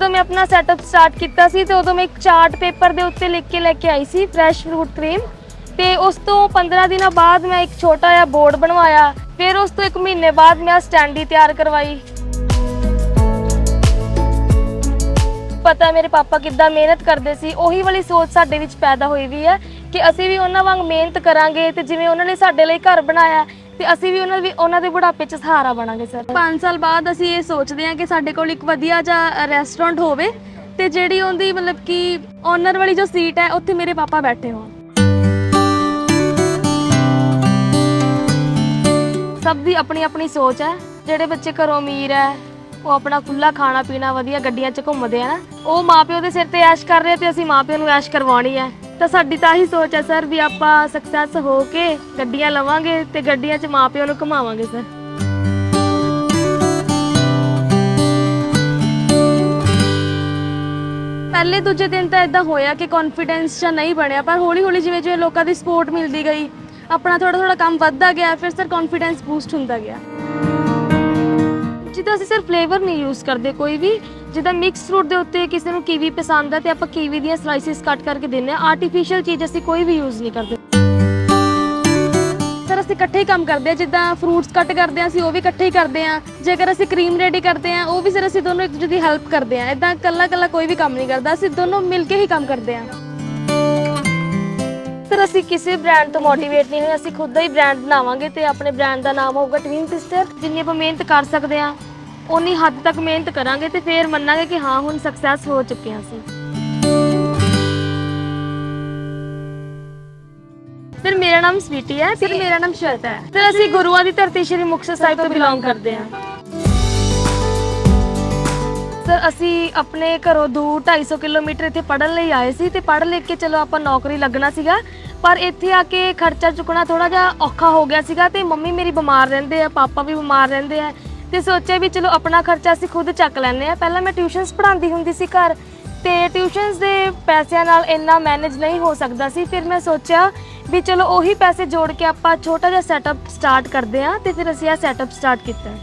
ਜਦੋਂ ਮੈਂ ਆਪਣਾ ਸੈਟਅਪ ਸਟਾਰਟ ਕੀਤਾ ਸੀ ਤੇ ਉਦੋਂ ਮੈਂ ਇੱਕ ਚਾਰਟ ਪੇਪਰ ਦੇ ਉੱਤੇ ਲਿਖ ਕੇ ਲੈ ਕੇ ਆਈ ਸੀ ਫਰੈਸ਼ ਫਰੂਟ ਕਰੀਮ ਤੇ ਉਸ ਤੋਂ 15 ਦਿਨਾਂ ਬਾਅਦ ਮੈਂ ਇੱਕ ਛੋਟਾ ਜਿਹਾ ਬੋਰਡ ਬਣਵਾਇਆ। ਫਿਰ ਉਸ ਤੋਂ ਇੱਕ ਮਹੀਨੇ ਬਾਅਦ ਮੈਂ ਸਟੈਂਡੀ ਤਿਆਰ ਕਰਵਾਈ। ਪਤਾ ਮੇਰੇ ਪਾਪਾ ਕਿੱਦਾਂ ਮਿਹਨਤ ਕਰਦੇ ਸੀ, ਉਹੀ ਵਾਲੀ ਸੋਚ ਸਾਡੇ ਵਿੱਚ ਪੈਦਾ ਹੋਈ ਵੀ ਹੈ ਕਿ ਅਸੀਂ ਵੀ ਉਹਨਾਂ ਵਾਂਗ ਮਿਹਨਤ ਕਰਾਂਗੇ ਤੇ ਜਿਵੇਂ ਉਹਨਾਂ ਨੇ ਸਾਡੇ ਲਈ ਘਰ ਬਣਾਇਆ ਤੇ ਅਸੀਂ ਵੀ ਉਹਨਾਂ ਵੀ ਉਹਨਾਂ ਦੇ ਬੁਢਾਪੇ 'ਚ ਸਹਾਰਾ ਬਣਾਂਗੇ, ਸਰ। 5 ਸਾਲ ਬਾਅਦ ਅਸੀਂ ਇਹ ਸੋਚਦੇ ਹਾਂ ਕਿ ਸਾਡੇ ਕੋਲ ਇੱਕ ਵਧੀਆ ਜਿਹਾ ਰੈਸਟੋਰੈਂਟ ਹੋਵੇ ਤੇ ਜਿਹੜੀ ਉਹਦੀ ਮਤਲਬ ਕਿ ਓਨਰ ਵਾਲੀ ਜੋ ਸੀਟ ਹੈ, ਉੱਥੇ ਮੇਰੇ ਪਾਪਾ ਬੈਠੇ ਹੋਣ। ਸਭ ਦੀ ਆਪਣੀ ਆਪਣੀ ਸੋਚ ਹੈ। ਜਿਹੜੇ ਬੱਚੇ ਘਰੋਂ ਅਮੀਰ ਹੈ, ਉਹ ਆਪਣਾ ਖੁੱਲਾ ਖਾਣਾ ਪੀਣਾ ਵਧੀਆ ਗੱਡੀਆਂ 'ਚ ਘੁੰਮਦੇ ਆ ਨਾ, ਉਹ ਮਾਪਿਓ ਦੇ ਸਿਰ ਤੇ ਐਸ਼ ਕਰ ਰਹੇ ਤੇ ਅਸੀਂ ਮਾਪਿਓ ਨੂੰ ਐਸ਼ ਕਰਵਾਉਣੀ ਹੈ। ਤਾਂ ਸਾਡੀ ਤਾਂ ਹੀ ਸੋਚ ਹੈ ਸਰ ਵੀ ਆਪਾਂ ਸਕਸੈਸ ਹੋ ਕੇ ਗੱਡੀਆਂ ਲਵਾਂਗੇ ਤੇ ਗੱਡੀਆਂ 'ਚ ਮਾਪਿਓ ਨੂੰ ਘੁਮਾਵਾਂਗੇ, ਸਰ। ਪਹਿਲੇ ਦੂਜੇ ਦਿਨ ਤਾਂ ਇਦਾਂ ਹੋਇਆ ਕਿ ਕੌਨਫੀਡੈਂਸ ਜਾਂ ਨਹੀਂ ਬਣਿਆ, ਪਰ ਹੌਲੀ ਹੌਲੀ ਜਿਵੇਂ ਜਿਵੇਂ ਲੋਕਾਂ ਦੀ ਸਪੋਰਟ ਮਿਲਦੀ ਗਈ, ਆਪਣਾ ਥੋੜਾ ਥੋੜਾ ਕੰਮ ਵੱਧਦਾ ਗਿਆ, ਫਿਰ ਸਰ ਕੌਨਫੀਡੈਂਸ ਬੂਸਟ ਹੁੰਦਾ ਗਿਆ। ਜਿੱਦਾਂ ਅਸੀਂ ਸਿਰਫ ਫਲੇਵਰ ਨਹੀਂ ਯੂਜ਼ ਕਰਦੇ ਕੋਈ ਵੀ ਜਿੱਦਾਂ ਮਿਕਸ ਫਰੂਟ ਦੇ ਉੱਤੇ ਕਿਸੇ ਨੂੰ ਕੀਵੀ ਪਸੰਦ ਹੈ ਤੇ ਆਪਾਂ ਕੀਵੀ ਦੀਆਂ ਸਲਾਈਸਿਸ ਕੱਟ ਕਰਕੇ ਦਿੰਨੇ ਆ ਆਰਟੀਫੀਸ਼ੀਅਲ ਚੀਜ਼ ਅਸੀਂ ਕੋਈ ਵੀ ਯੂਜ਼ ਨਹੀਂ ਕਰਦੇ। ਸਰ, ਅਸੀਂ ਇਕੱਠੇ ਹੀ ਕੰਮ ਕਰਦੇ ਆ ਜਿੱਦਾਂ ਫਰੂਟਸ ਕੱਟ ਕਰਦੇ ਆ ਅਸੀਂ ਉਹ ਵੀ ਇਕੱਠੇ ਹੀ ਕਰਦੇ ਆ ਜੇਕਰ ਅਸੀਂ ਕਰੀਮ ਰੈਡੀ ਕਰਦੇ ਆ ਉਹ ਵੀ ਸਰ ਅਸੀਂ ਦੋਨੋਂ ਇੱਕ ਦੂਜੇ ਦੀ ਹੈਲਪ ਕਰਦੇ ਆ ਇਦਾਂ ਇਕੱਲਾ ਇਕੱਲਾ ਕੋਈ ਵੀ ਕੰਮ ਨਹੀਂ ਕਰਦਾ। ਅਸੀਂ ਦੋਨੋਂ ਮਿਲ ਕੇ ਹੀ ਕੰਮ ਕਰਦੇ ਆ ਸਰ, ਅਸੀਂ ਕਿਸੇ ਬ੍ਰਾਂਡ ਤੋਂ ਮੋਟੀਵੇਟ ਨਹੀਂ ਹੋਏ। ਅਸੀਂ ਖੁਦ ਦਾ ਹੀ ਬ੍ਰਾਂਡ ਬਣਾਵਾਂਗੇ ਤੇ ਆਪਣੇ ਬ੍ਰਾਂਡ ਦਾ ਨਾਮ ਹੋਊਗਾ ਟਵਿਨ ਸਿਸਟਰ ਜਿੰਨੀ ਆਪਾਂ ਮਿਹਨਤ ਕਰ ਸਕਦੇ ਆ ਉਨੀ ਹੱਦ ਤੱਕ ਮਿਹਨਤ ਕਰਾਂਗੇ ਤੇ ਫਿਰ ਮੰਨਾਂਗੇ ਕਿ ਹਾਂ ਹੁਣ ਸਕਸੈਸ ਹੋ ਚੁੱਕੇ ਹਾਂ ਅਸੀਂ। ਸਰ ਮੇਰਾ ਨਾਮ ਸਵੀਟੀ ਹੈ ਸਰ ਮੇਰਾ ਨਾਮ ਸ਼ਰਤਾ ਹੈ। ਸਰ ਅਸੀਂ ਗੁਰੂਆਂ ਦੀ ਧਰਤੀ ਸ਼੍ਰੀ ਮੁਕਤਸਰ ਸਾਹਿਬ ਤੋਂ ਬਿਲੋਂਗ ਕਰਦੇ ਹਾਂ। ਸਰ ਅਸੀਂ ਆਪਣੇ ਘਰੋਂ ਦੂਰ 250 ਕਿਲੋਮੀਟਰ ਇੱਥੇ ਪੜਨ ਲਈ ਆਏ ਸੀ ਤੇ ਪੜ੍ਹ ਲਿਖ ਕੇ ਚਲੋ ਆਪਾਂ ਨੌਕਰੀ ਲੱਗਣਾ ਸੀਗਾ ਪਰ ਇੱਥੇ ਆ ਕੇ ਖਰਚਾ ਚੁੱਕਣਾ ਥੋੜਾ ਜਿਹਾ ਔਖਾ ਹੋ ਗਿਆ ਸੀਗਾ ਤੇ ਮੰਮੀ ਮੇਰੀ ਬਿਮਾਰ ਰਹਿੰਦੇ ਆ ਪਾਪਾ ਵੀ ਬਿਮਾਰ ਰਹਿੰਦੇ ਆ ਤੇ ਸੋਚਿਆ ਵੀ ਚਲੋ ਆਪਣਾ ਖਰਚਾ ਅਸੀਂ ਖੁਦ ਚੱਕ ਲੈਂਦੇ ਆ ਪਹਿਲਾਂ ਮੈਂ ਟਿਊਸ਼ਨਸ ਪੜ੍ਹਾਉਂਦੀ ਹੁੰਦੀ ਸੀ ਘਰ ਤੇ ਟਿਊਸ਼ਨਸ ਦੇ ਪੈਸਿਆਂ ਨਾਲ ਇੰਨਾ ਮੈਨੇਜ ਨਹੀਂ ਹੋ ਸਕਦਾ ਸੀ। ਫਿਰ ਮੈਂ ਸੋਚਿਆ ਵੀ ਚਲੋ ਉਹੀ ਪੈਸੇ ਜੋੜ ਕੇ ਆਪਾਂ ਛੋਟਾ ਜਿਹਾ ਸੈਟਅਪ ਸਟਾਰਟ ਕਰਦੇ ਆ ਤੇ ਫਿਰ ਅਸੀਂ ਇਹ ਸੈਟਅਪ ਸਟਾਰਟ ਕੀਤਾ।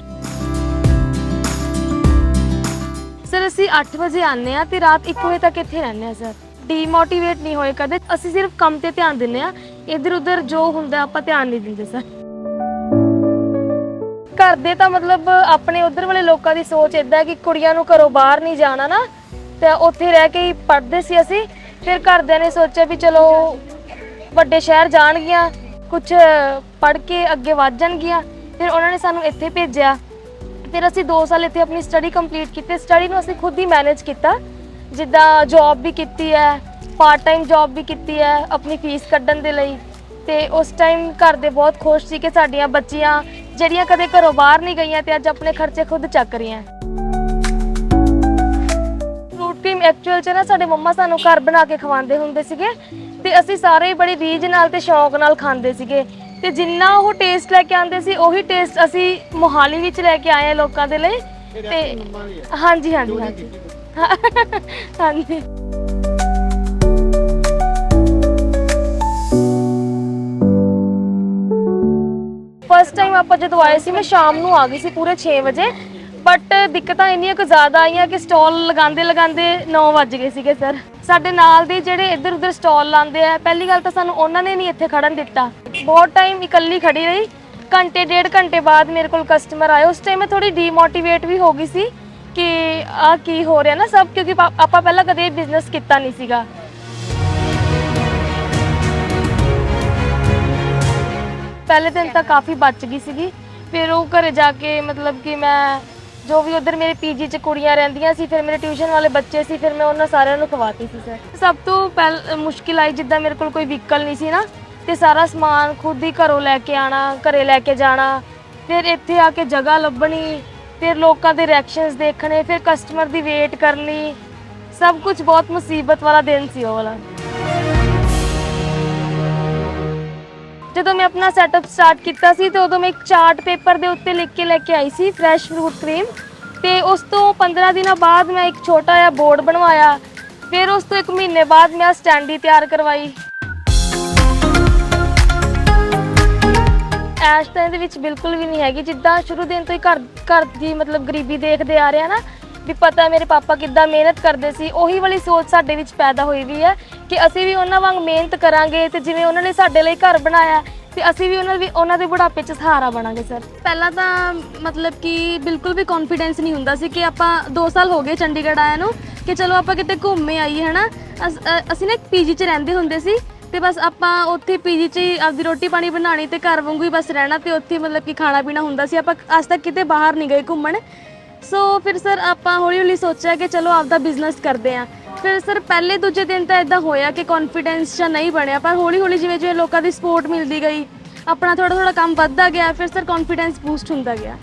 ਸਰ ਅਸੀਂ 8 ਵਜੇ ਆਉਂਦੇ ਆ ਤੇ ਰਾਤ 1 ਵਜੇ ਤੱਕ ਇੱਥੇ ਰਹਿੰਦੇ ਆ ਸਰ ਡੀਮੋਟੀਵੇਟ ਨਹੀਂ ਹੋਏ ਕਦੇ। ਅਸੀਂ ਸਿਰਫ ਕੰਮ ਤੇ ਧਿਆਨ ਦਿੰਦੇ ਆ ਇੱਧਰ ਉੱਧਰ ਜੋ ਹੁੰਦਾ ਆਪਾਂ ਧਿਆਨ ਨਹੀਂ ਦਿੰਦੇ ਸਰ ਘਰ ਦੇ ਤਾਂ ਮਤਲਬ ਆਪਣੇ ਉਧਰ ਵਾਲੇ ਲੋਕਾਂ ਦੀ ਸੋਚ ਇਦਾਂ ਕਿ ਕੁੜੀਆਂ ਨੂੰ ਘਰੋਂ ਬਾਹਰ ਨਹੀਂ ਜਾਣਾ ਨਾ, ਤੇ ਉੱਥੇ ਰਹਿ ਕੇ ਹੀ ਪੜ੍ਹਦੇ ਸੀ ਅਸੀਂ। ਫਿਰ ਘਰਦਿਆਂ ਨੇ ਸੋਚਿਆ ਵੀ ਚਲੋ ਵੱਡੇ ਸ਼ਹਿਰ ਜਾਣਗੀਆਂ ਕੁਝ ਪੜ੍ਹ ਕੇ ਅੱਗੇ ਵੱਧ ਜਾਣਗੀਆਂ। ਫਿਰ ਉਹਨਾਂ ਨੇ ਸਾਨੂੰ ਇੱਥੇ ਭੇਜਿਆ। ਫਿਰ ਅਸੀਂ 2 ਸਾਲ ਇੱਥੇ ਆਪਣੀ ਸਟੱਡੀ ਕੰਪਲੀਟ ਕੀਤੀ। ਸਟੱਡੀ ਨੂੰ ਅਸੀਂ ਖੁਦ ਹੀ ਮੈਨੇਜ ਕੀਤਾ। ਜਿੱਦਾਂ ਜੌਬ ਵੀ ਕੀਤੀ ਹੈ ਪਾਰਟ ਟਾਈਮ ਜੌਬ ਵੀ ਕੀਤੀ ਹੈ, ਆਪਣੀ ਫੀਸ ਕੱਢਣ ਦੇ ਲਈ। ਤੇ ਉਸ ਟਾਈਮ ਘਰ ਦੇ ਬਹੁਤ ਖੁਸ਼ ਸੀ ਕਿ ਸਾਡੀਆਂ ਬੱਚੀਆਂ ਜਿਹੜੀਆਂ ਕਦੇ ਘਰੋਂ ਬਾਹਰ ਨਹੀਂ ਗਈਆਂ ਤੇ ਅੱਜ ਆਪਣੇ ਖਰਚੇ ਖੁਦ ਚੱਕ ਰਹੀਆਂ। ਫਰੂਟ ਕਰੀਮ ਐਕਚੁਅਲ ਚ ਨਾ ਸਾਡੇ ਮੰਮਾ ਸਾਨੂੰ ਘਰ ਬਣਾ ਕੇ ਖਵਾਉਂਦੇ ਹੁੰਦੇ ਸੀਗੇ ਤੇ ਅਸੀਂ ਸਾਰੇ ਹੀ ਬੜੀ ਰੀਝ ਨਾਲ ਤੇ ਸ਼ੌਂਕ ਨਾਲ ਖਾਂਦੇ ਸੀਗੇ। ਤੇ ਜਿੰਨਾ ਉਹ ਟੇਸਟ ਲੈ ਕੇ ਆਉਂਦੇ ਸੀ ਉਹੀ ਟੇਸਟ ਅਸੀਂ ਮੋਹਾਲੀ ਵਿੱਚ ਲੈ ਕੇ ਆਏ ਆ ਲੋਕਾਂ ਦੇ ਲਈ। ਤੇ ਹਾਂਜੀ ਹਾਂਜੀ ਹਾਂਜੀ। ਹਾਂਜੀ। ਫਸਟ ਟਾਈਮ ਆਪਾਂ ਜਦੋਂ ਆਏ ਸੀ, ਮੈਂ ਸ਼ਾਮ ਨੂੰ ਆ ਗਈ ਸੀ ਪੂਰੇ 6 ਵਜੇ ਬਟ ਦਿੱਕਤਾਂ ਇੰਨੀਆਂ ਕੁ ਜ਼ਿਆਦਾ ਆਈਆਂ ਕਿ ਸਟਾਲ ਲਗਾਉਂਦੇ ਲਗਾਉਂਦੇ 9 ਵੱਜ ਗਏ ਸੀਗੇ ਸਰ ਸਾਡੇ ਨਾਲ ਦੇ ਜਿਹੜੇ ਇੱਧਰ ਉੱਧਰ ਸਟਾਲ ਲਾਉਂਦੇ ਆ, ਪਹਿਲੀ ਗੱਲ ਤਾਂ ਸਾਨੂੰ ਉਹਨਾਂ ਨੇ ਨਹੀਂ ਇੱਥੇ ਖੜਨ ਦਿੱਤਾ। ਬਹੁਤ ਟਾਈਮ ਇਕੱਲੀ ਖੜੀ ਰਹੀ। ਘੰਟੇ, ਡੇਢ ਘੰਟੇ ਬਾਅਦ ਮੇਰੇ ਕੋਲ ਕਸਟਮਰ ਆਏ। ਉਸ ਟਾਈਮ ਮੈਂ ਥੋੜੀ ਡੀਮੋਟੀਵੇਟ ਵੀ ਹੋ ਗਈ ਸੀ ਕਿ ਆ ਕੀ ਹੋ ਰਿਹਾ ਨਾ ਸਭ, ਕਿਉਂਕਿ ਆਪਾਂ ਪਹਿਲਾਂ ਕਦੇ ਬਿਜ਼ਨਸ ਕੀਤਾ ਨਹੀਂ ਸੀਗਾ। ਪਹਿਲੇ ਦਿਨ ਤਾਂ ਕਾਫੀ ਬਚ ਗਈ ਸੀਗੀ। ਫਿਰ ਉਹ ਘਰੇ ਜਾ ਕੇ ਮਤਲਬ ਕਿ ਮੈਂ ਜੋ ਵੀ ਉਧਰ ਮੇਰੇ ਪੀਜੀ ਚ ਕੁੜੀਆਂ ਰਹਿੰਦੀਆਂ ਸੀ, ਫਿਰ ਮੇਰੇ ਟਿਊਸ਼ਨ ਵਾਲੇ ਬੱਚੇ ਸੀ, ਫਿਰ ਮੈਂ ਉਹਨਾਂ ਸਾਰਿਆਂ ਨੂੰ ਖਵਾਤੀ ਸੀ ਸਰ। ਸਭ ਤੋਂ ਪਹਿਲ ਮੁਸ਼ਕਿਲ ਆਈ ਜਿੱਦਾਂ ਮੇਰੇ ਕੋਲ ਕੋਈ ਵਹੀਕਲ ਨਹੀਂ ਸੀ ਨਾ, ਤੇ ਸਾਰਾ ਸਮਾਨ ਖੁਦ ਹੀ ਘਰੋਂ ਲੈ ਕੇ ਆਣਾ, ਘਰੇ ਲੈ ਕੇ ਜਾਣਾ, ਫਿਰ ਇੱਥੇ ਆ ਕੇ ਜਗ੍ਹਾ ਲੱਭਣੀ, ਫਿਰ ਲੋਕਾਂ ਦੇ ਰਿਐਕਸ਼ਨਸ ਦੇਖਣੇ, ਫਿਰ ਕਸਟਮਰ ਦੀ ਵੇਟ ਕਰਨੀ, ਸਭ ਕੁਝ ਬਹੁਤ ਮੁਸੀਬਤ ਵਾਲਾ ਦਿਨ ਸੀ ਉਹ ਵਾਲਾ। ਜਦੋਂ ਮੈਂ ਆਪਣਾ ਸੈਟਅਪ ਸਟਾਰਟ ਕੀਤਾ ਸੀ ਤੇ ਉਦੋਂ ਮੈਂ ਇੱਕ ਚਾਰਟ ਪੇਪਰ ਦੇ ਉੱਤੇ ਲਿਖ ਕੇ ਲੈ ਕੇ ਆਈ ਸੀ ਫਰੈਸ਼ ਫਰੂਟ ਕਰੀਮ ਤੇ ਉਸ ਤੋਂ 15 ਦਿਨਾਂ ਬਾਅਦ ਮੈਂ ਇੱਕ ਛੋਟਾ ਜਿਹਾ ਬੋਰਡ ਬਣਵਾਇਆ। ਫਿਰ ਉਸ ਤੋਂ ਇੱਕ ਮਹੀਨੇ ਬਾਅਦ ਮੈਂ ਸਟੈਂਡੀ ਤਿਆਰ ਕਰਵਾਈ। ਐਸ਼ ਤਾਂ ਇਹਦੇ ਵਿੱਚ ਬਿਲਕੁਲ ਵੀ ਨਹੀਂ ਹੈਗੀ। ਜਿੱਦਾਂ ਸ਼ੁਰੂ ਦਿਨ ਤੋਂ ਹੀ ਘਰ ਘਰ ਦੀ ਮਤਲਬ ਗਰੀਬੀ ਦੇਖਦੇ ਆ ਰਹੇ ਆ ਨਾ ਵੀ ਪਤਾ ਹੈ ਮੇਰੇ ਪਾਪਾ ਕਿੱਦਾਂ ਮਿਹਨਤ ਕਰਦੇ ਸੀ, ਉਹੀ ਵਾਲੀ ਸੋਚ ਸਾਡੇ ਵਿੱਚ ਪੈਦਾ ਹੋਈ ਵੀ ਹੈ ਕਿ ਅਸੀਂ ਵੀ ਉਹਨਾਂ ਵਾਂਗ ਮਿਹਨਤ ਕਰਾਂਗੇ ਤੇ ਜਿਵੇਂ ਉਹਨਾਂ ਨੇ ਸਾਡੇ ਲਈ ਘਰ ਬਣਾਇਆ ਤੇ ਅਸੀਂ ਵੀ ਉਹਨਾਂ ਵੀ ਉਹਨਾਂ ਦੇ ਬੁਢਾਪੇ 'ਚ ਸਹਾਰਾ ਬਣਾਂਗੇ, ਸਰ। ਪਹਿਲਾਂ ਤਾਂ ਮਤਲਬ ਕਿ ਬਿਲਕੁਲ ਵੀ ਕੌਨਫੀਡੈਂਸ ਨਹੀਂ ਹੁੰਦਾ ਸੀ ਕਿ ਆਪਾਂ 2 ਸਾਲ ਹੋ ਗਏ ਚੰਡੀਗੜ੍ਹ ਆਇਆ ਨੂੰ ਕਿ ਚਲੋ ਆਪਾਂ ਕਿਤੇ ਘੁੰਮੇ ਆਈਏ, ਹਨਾ? ਅਸ- ਅਸੀਂ ਨਾ ਇੱਕ ਪੀਜੀ 'ਚ ਰਹਿੰਦੇ ਹੁੰਦੇ ਸੀ ਤੇ ਬਸ ਆਪਾਂ ਉੱਥੇ ਪੀਜੀ 'ਚ ਹੀ ਆਪਦੀ ਰੋਟੀ ਪਾਣੀ ਬਣਾਣੀ ਤੇ ਘਰ ਵਾਂਗੂ ਹੀ ਬਸ ਰਹਿਣਾ ਤੇ ਉੱਥੇ ਮਤਲਬ ਕਿ ਖਾਣਾ ਪੀਣਾ ਹੁੰਦਾ ਸੀ। ਆਪਾਂ ਅੱਜ ਤੱਕ ਕਿਤੇ ਬਾਹਰ ਨਹੀਂ ਗਏ ਘੁੰਮਣ। ਸੋ ਫਿਰ ਸਰ ਆਪਾਂ ਹੌਲੀ ਹੌਲੀ ਸੋਚਿਆ ਕਿ ਚਲੋ ਆਪਦਾ ਬਿਜ਼ਨਸ ਕਰਦੇ ਆਂ ਫਿਰ ਸਰ ਪਹਿਲੇ ਦੂਜੇ ਦਿਨ ਤਾਂ ਇਦਾਂ ਹੋਇਆ ਕਿ ਕੌਨਫੀਡੈਂਸ ਜਾਂ ਨਹੀਂ ਬਣਿਆ, ਪਰ ਹੌਲੀ ਹੌਲੀ ਜਿਵੇਂ ਜਿਵੇਂ ਲੋਕਾਂ ਦੀ ਸਪੋਰਟ ਮਿਲਦੀ ਗਈ, ਆਪਣਾ ਥੋੜਾ ਥੋੜਾ ਕੰਮ ਵੱਧਦਾ ਗਿਆ, ਫਿਰ ਸਰ ਕੌਨਫੀਡੈਂਸ ਬੂਸਟ ਹੁੰਦਾ ਗਿਆ।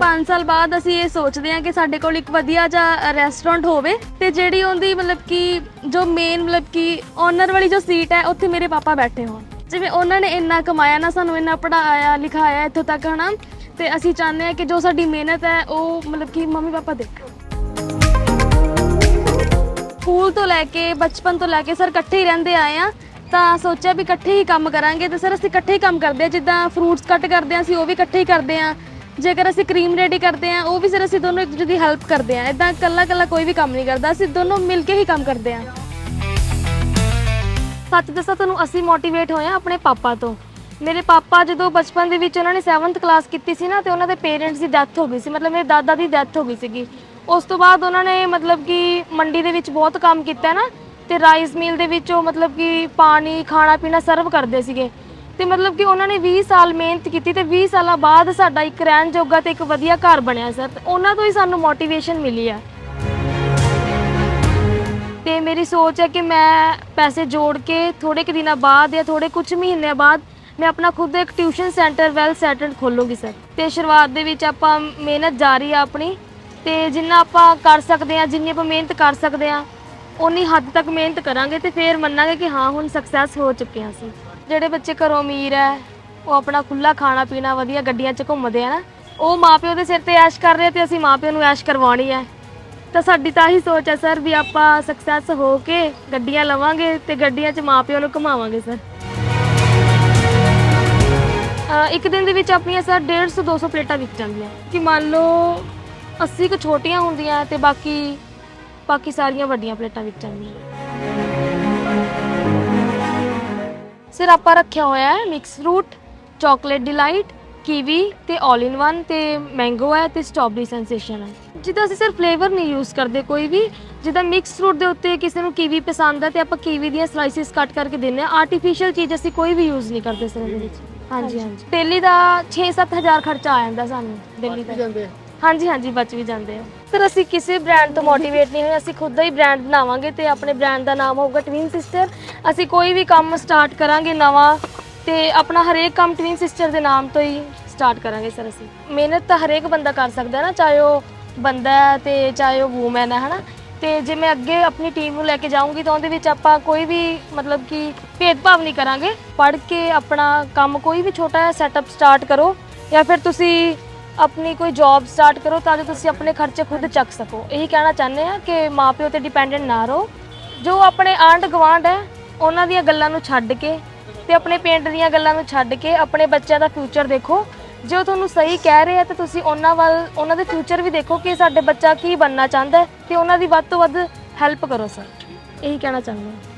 ਪੰਜ ਸਾਲ ਬਾਅਦ ਅਸੀਂ ਇਹ ਸੋਚਦੇ ਹਾਂ ਕਿ ਸਾਡੇ ਕੋਲ ਇੱਕ ਵਧੀਆ ਜਿਹਾ ਰੈਸਟੋਰੈਂਟ ਹੋਵੇ ਤੇ ਜਿਹੜੀ ਉਹਦੀ ਮਤਲਬ ਕਿ ਜੋ ਮੇਨ ਮਤਲਬ ਕਿ ਓਨਰ ਵਾਲੀ ਜੋ ਸੀਟ ਹੈ, ਉੱਥੇ ਮੇਰੇ ਪਾਪਾ ਬੈਠੇ ਹੋਣ। ਜਿਵੇਂ ਉਹਨਾਂ ਨੇ ਇੰਨਾ ਕਮਾਇਆ ਨਾ, ਸਾਨੂੰ ਇੰਨਾ ਪੜਾਇਆ ਲਿਖਾਇਆ ਇੱਥੋਂ ਤੱਕ, ਹਨਾ? ਤੇ ਅਸੀਂ ਚਾਹੁੰਦੇ ਹਾਂ ਕਿ ਜੋ ਸਾਡੀ ਮਿਹਨਤ ਹੈ, ਉਹ ਮਤਲਬ ਕਿ ਮੰਮੀ ਪਾਪਾ ਦੇਖਣ ਸਕੂਲ ਤੋਂ ਲੈ ਕੇ, ਬਚਪਨ ਤੋਂ ਲੈ ਕੇ ਸਰ ਇਕੱਠੇ ਹੀ ਰਹਿੰਦੇ ਆਏ ਆ ਤਾਂ ਸੋਚਿਆ ਵੀ ਇਕੱਠੇ ਹੀ ਕੰਮ ਕਰਾਂਗੇ ਤੇ ਸਰ ਅਸੀਂ ਇਕੱਠੇ ਹੀ ਕੰਮ ਕਰਦੇ ਆ ਜਿੱਦਾਂ ਫਰੂਟਸ ਕੱਟ ਕਰਦੇ ਆ ਅਸੀਂ ਉਹ ਵੀ ਇਕੱਠੇ ਹੀ ਕਰਦੇ ਆ ਜੇਕਰ ਅਸੀਂ ਕਰੀਮ ਰੈਡੀ ਕਰਦੇ ਆ ਉਹ ਵੀ ਸਰ ਅਸੀਂ ਦੋਨੋਂ ਇੱਕ ਦੂਜੇ ਦੀ ਹੈਲਪ ਕਰਦੇ ਆ ਇਦਾਂ ਇਕੱਲਾ ਇਕੱਲਾ ਕੋਈ ਵੀ ਕੰਮ ਨਹੀਂ ਕਰਦਾ, ਅਸੀਂ ਦੋਨੋਂ ਮਿਲ ਕੇ ਹੀ ਕੰਮ ਕਰਦੇ ਆ ਸੱਚ ਦੱਸਾਂ, ਤੁਹਾਨੂੰ ਅਸੀਂ ਮੋਟੀਵੇਟ ਹੋਏ ਆ ਆਪਣੇ ਪਾਪਾ ਤੋਂ। ਮੇਰੇ ਪਾਪਾ ਜਦੋਂ ਬਚਪਨ ਦੇ ਵਿੱਚ ਉਹਨਾਂ ਨੇ 7th ਕਲਾਸ ਕੀਤੀ ਸੀ ਨਾ, ਤੇ ਉਹਨਾਂ ਦੇ ਪੇਰੈਂਟਸ ਦੀ ਡੈਥ ਹੋ ਗਈ ਸੀ। ਮਤਲਬ ਮੇਰੇ ਦਾਦਾ ਦੀ ਡੈਥ ਹੋ ਗਈ ਸੀਗੀ। ਉਸ ਤੋਂ ਬਾਅਦ ਉਹਨਾਂ ਨੇ ਮਤਲਬ ਕਿ ਮੰਡੀ ਦੇ ਵਿੱਚ ਬਹੁਤ ਕੰਮ ਕੀਤਾ ਨਾ, ਤੇ ਰਾਈਸ ਮਿਲ ਦੇ ਵਿੱਚ ਉਹ ਮਤਲਬ ਕਿ ਪਾਣੀ, ਖਾਣਾ ਪੀਣਾ ਸਰਵ ਕਰਦੇ ਸੀਗੇ। ਤੇ ਮਤਲਬ ਕਿ ਉਹਨਾਂ ਨੇ 20 ਸਾਲ ਮਿਹਨਤ ਕੀਤੀ ਤੇ 20 ਸਾਲਾਂ ਬਾਅਦ ਸਾਡਾ ਇੱਕ ਰਹਿਣ ਜੋਗਾ ਤੇ ਇੱਕ ਵਧੀਆ ਘਰ ਬਣਿਆ ਸਰ ਉਹਨਾਂ ਤੋਂ ਹੀ ਸਾਨੂੰ ਮੋਟੀਵੇਸ਼ਨ ਮਿਲੀ ਆ। ਤੇ ਮੇਰੀ ਸੋਚ ਹੈ ਕਿ ਮੈਂ ਪੈਸੇ ਜੋੜ ਕੇ ਥੋੜੇ ਕੁ ਦਿਨਾਂ ਬਾਅਦ ਜਾਂ ਥੋੜੇ ਕੁਝ ਮਹੀਨਿਆਂ ਬਾਅਦ ਮੈਂ ਆਪਣਾ ਖੁਦ ਇੱਕ ਟਿਊਸ਼ਨ ਸੈਂਟਰ ਵੈਲ ਸੈਟਲਡ ਖੋਲੂੰਗੀ ਸਰ। ਤੇ ਸ਼ੁਰੂਆਤ ਦੇ ਵਿੱਚ ਆਪਾਂ ਮਿਹਨਤ ਜਾਰੀ ਆ ਆਪਣੀ ਤੇ ਜਿੰਨਾ ਆਪਾਂ ਕਰ ਸਕਦੇ ਆ ਜਿੰਨੀ ਆਪਾਂ ਮਿਹਨਤ ਕਰ ਸਕਦੇ ਆ ਉਨੀ ਹੱਦ ਤੱਕ ਮਿਹਨਤ ਕਰਾਂਗੇ ਤੇ ਫਿਰ ਮੰਨਾਂਗੇ ਕਿ ਹਾਂ, ਹੁਣ ਸਕਸੈਸ ਹੋ ਚੁੱਕੇ ਹਾਂ ਅਸੀਂ। ਜਿਹੜੇ ਬੱਚੇ ਘਰੋਂ ਅਮੀਰ ਹੈ, ਉਹ ਆਪਣਾ ਖੁੱਲਾ ਖਾਣਾ ਪੀਣਾ ਵਧੀਆ ਗੱਡੀਆਂ 'ਚ ਘੁੰਮਦੇ ਆ ਨਾ, ਉਹ ਮਾਪਿਓ ਦੇ ਸਿਰ ਤੇ ਐਸ਼ ਕਰ ਰਹੇ ਆ ਤੇ ਅਸੀਂ ਮਾਪਿਓ ਨੂੰ ਐਸ਼ ਕਰਵਾਉਣੀ ਹੈ। ਤਾਂ ਸਾਡੀ ਤਾਂ ਹੀ ਸੋਚ ਹੈ ਸਰ ਵੀ ਆਪਾਂ ਸਕਸੈਸ ਹੋ ਕੇ ਗੱਡੀਆਂ ਲਵਾਂਗੇ ਤੇ ਗੱਡੀਆਂ 'ਚ ਮਾਪਿਓ ਨੂੰ ਘੁਮਾਵਾਂਗੇ ਸਰ। ਅ, ਇੱਕ ਦਿਨ ਦੇ ਵਿੱਚ ਆਪਣੀਆਂ ਸਰ 150 200 ਪਲੇਟਾਂ ਵਿਕ ਜਾਂਦੀਆਂ। ਕਿ ਮੰਨ ਲਓ 80 ਕੁ ਛੋਟੀਆਂ ਹੁੰਦੀਆਂ ਤੇ ਬਾਕੀ ਬਾਕੀ ਸਾਰੀਆਂ ਵੱਡੀਆਂ ਪਲੇਟਾਂ ਵਿਕ ਜਾਂਦੀਆਂ। ਸਰ ਆਪਾਂ ਰੱਖਿਆ ਹੋਇਆ ਹੈ mix fruit chocolate delight kiwi ਤੇ 올 ਇਨ ਵਨ ਤੇ ਮੈਂਗੋ ਹੈ ਤੇ ਸਟ੍ਰਾਬੇਰੀ ਸੈਂਸੇਸ਼ਨ ਹੈ। ਜਿੱਦਾਂ ਅਸੀਂ ਸਰ ਫਲੇਵਰ ਨਹੀਂ ਯੂਜ਼ ਕਰਦੇ ਕੋਈ ਵੀ ਜਿੱਦਾਂ ਮਿਕਸ ਫਰੂਟ ਦੇ ਉੱਤੇ ਕਿਸੇ ਨੂੰ ਕੀਵੀ ਪਸੰਦ ਹੈ ਤੇ ਆਪਾਂ ਕੀਵੀ ਦੀਆਂ ਸਲਾਈਸਿਸ ਕੱਟ ਕਰਕੇ ਦਿੰਦੇ ਆ। ਆਰਟੀਫੀਸ਼ੀਅਲ ਚੀਜ਼ ਅਸੀਂ ਕੋਈ ਵੀ ਯੂਜ਼ ਨਹੀਂ ਕਰਦੇ ਸਰ ਇਹਦੇ ਵਿੱਚ? ਹਾਂਜੀ ਹਾਂਜੀ। ਦਿੱਲੀ ਦਾ 6-7000 ਖਰਚਾ ਆ ਜਾਂਦਾ ਸਾਨੂੰ ਦਿੱਲੀ ਦਾ। ਹਾਂਜੀ ਹਾਂਜੀ ਬਚ ਵੀ ਜਾਂਦੇ ਆ। ਸਰ ਅਸੀਂ ਕਿਸੇ ਬ੍ਰਾਂਡ ਤੋਂ ਮੋਟੀਵੇਟ ਨਹੀਂ ਹੋਏ ਅਸੀਂ ਖੁਦ ਦਾ ਹੀ ਬ੍ਰਾਂਡ ਬਣਾਵਾਂਗੇ ਤੇ ਆਪਣੇ ਬ੍ਰਾਂਡ ਦਾ ਨਾਮ ਹੋਊਗਾ ਟਵਿਨ ਸਿਸਟਰ ਅਸੀਂ ਕੋਈ ਵੀ ਕੰਮ ਸਟਾਰਟ ਕਰਾਂਗੇ ਨਵਾਂ ਤੇ ਆਪਣਾ ਹਰੇਕ ਕੰਮ ਟਵਿਨ ਸਿਸਟਰ ਦੇ ਨਾਮ ਤੋਂ ਹੀ ਸਟਾਰਟ ਕਰਾਂਗੇ ਸਰ ਅਸੀਂ। ਮਿਹਨਤ ਤਾਂ ਹਰੇਕ ਬੰਦਾ ਕਰ ਸਕਦਾ ਨਾ ਚਾਹੇ ਉਹ ਬੰਦਾ ਹੈ ਤੇ ਚਾਹੇ ਉਹ ਵੂਮੈਨ ਹੈ, ਹਨਾ? ਤੇ ਜੇ ਮੈਂ ਅੱਗੇ ਆਪਣੀ ਟੀਮ ਨੂੰ ਲੈ ਕੇ ਜਾਊਂਗੀ ਤਾਂ ਉਹਦੇ ਵਿੱਚ ਆਪਾਂ ਕੋਈ ਵੀ ਮਤਲਬ ਕਿ ਭੇਦਭਾਵ ਨਹੀਂ ਕਰਾਂਗੇ। ਪੜ੍ਹ ਕੇ ਆਪਣਾ ਕੰਮ ਕੋਈ ਵੀ ਛੋਟਾ ਜਿਹਾ ਸੈਟਅਪ ਸਟਾਰਟ ਕਰੋ ਜਾਂ ਫਿਰ ਤੁਸੀਂ ਆਪਣੀ ਕੋਈ ਜੌਬ ਸਟਾਰਟ ਕਰੋ ਤਾਂ ਜੋ ਤੁਸੀਂ ਆਪਣੇ ਖਰਚੇ ਖੁਦ ਚੱਕ ਸਕੋ। ਇਹੀ ਕਹਿਣਾ ਚਾਹੁੰਦੇ ਆ ਕਿ ਮਾਪਿਓ ਤੇ ਡਿਪੈਂਡੈਂਟ ਨਾ ਰਹੋ। ਜੋ ਆਪਣੇ ਆਂਢ ਗੁਆਂਢ ਹੈ, ਉਹਨਾਂ ਦੀਆਂ ਗੱਲਾਂ ਨੂੰ ਛੱਡ ਕੇ ਤੇ ਆਪਣੇ ਪਿੰਡ ਦੀਆਂ ਗੱਲਾਂ ਨੂੰ ਛੱਡ ਕੇ ਆਪਣੇ ਬੱਚਿਆਂ ਦਾ ਫਿਊਚਰ ਦੇਖੋ। ਜੇ ਉਹ ਤੁਹਾਨੂੰ ਸਹੀ ਕਹਿ ਰਹੇ ਆ ਤਾਂ ਤੁਸੀਂ ਉਹਨਾਂ ਵੱਲ, ਉਹਨਾਂ ਦੇ ਫਿਊਚਰ ਵੀ ਦੇਖੋ ਕਿ ਸਾਡੇ ਬੱਚਾ ਕੀ ਬਣਨਾ ਚਾਹੁੰਦਾ ਹੈ ਤੇ ਉਹਨਾਂ ਦੀ ਵੱਧ ਤੋਂ ਵੱਧ ਹੈਲਪ ਕਰੋ ਸਰ ਇਹੀ ਕਹਿਣਾ ਚਾਹੁੰਦੇ। ਹਾਂ